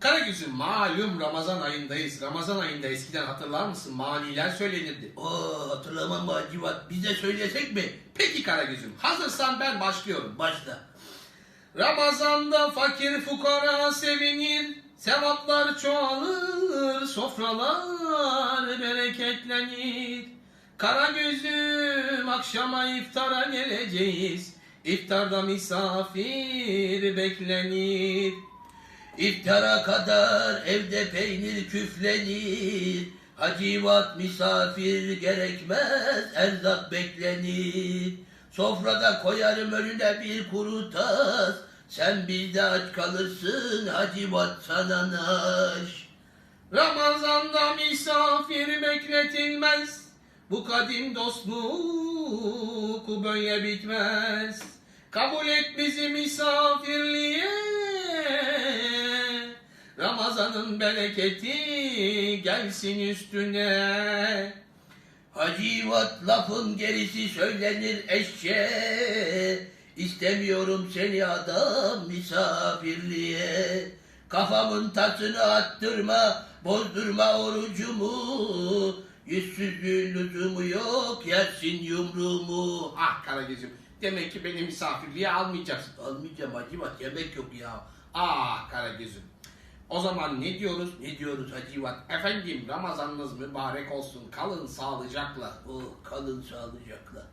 Karagöz'üm malum Ramazan ayındayız. Ramazan ayında eskiden hatırlar mısın? Maniler söylenirdi. Oo hatırlamam mı Hacivat? Bize söylesek mi? Peki Karagöz'üm hazırsan ben başlıyorum. Başla. Ramazanda fakir fukara sevinir, sevaplar çoğalır, sofralar bereketlenir. Kara gözüm akşama iftara geleceğiz, iftarda misafir beklenir. İftara kadar evde peynir küflenir. Hacivat misafir gerekmez, erzak beklenir. Sofrada koyarım önüne bir kuru tas. Sen bizde aç kalırsın, hacivat sana naş. Ramazanda misafir bekletilmez, bu kadim dostluk böyle bitmez. Kabul et bizi misafirliğe, Ramazanın bereketi gelsin üstüne. Hacivat lafın gerisi söylenir eşeğe. İstemiyorum seni adam misafirliğe. Kafamın tasını attırma, bozdurma orucumu. Yüzsüzlüğün lüzumu yok, yersin yumruğumu. Ah Karagöz'üm, demek ki beni misafirliğe almayacaksın. Almayacağım Hacivat, yemek yok ya. Ah Karagöz'üm. O zaman ne diyoruz? Ne diyoruz Hacivat? Efendim Ramazanınız mübarek olsun. Kalın sağlıcakla. Oh, kalın sağlıcakla.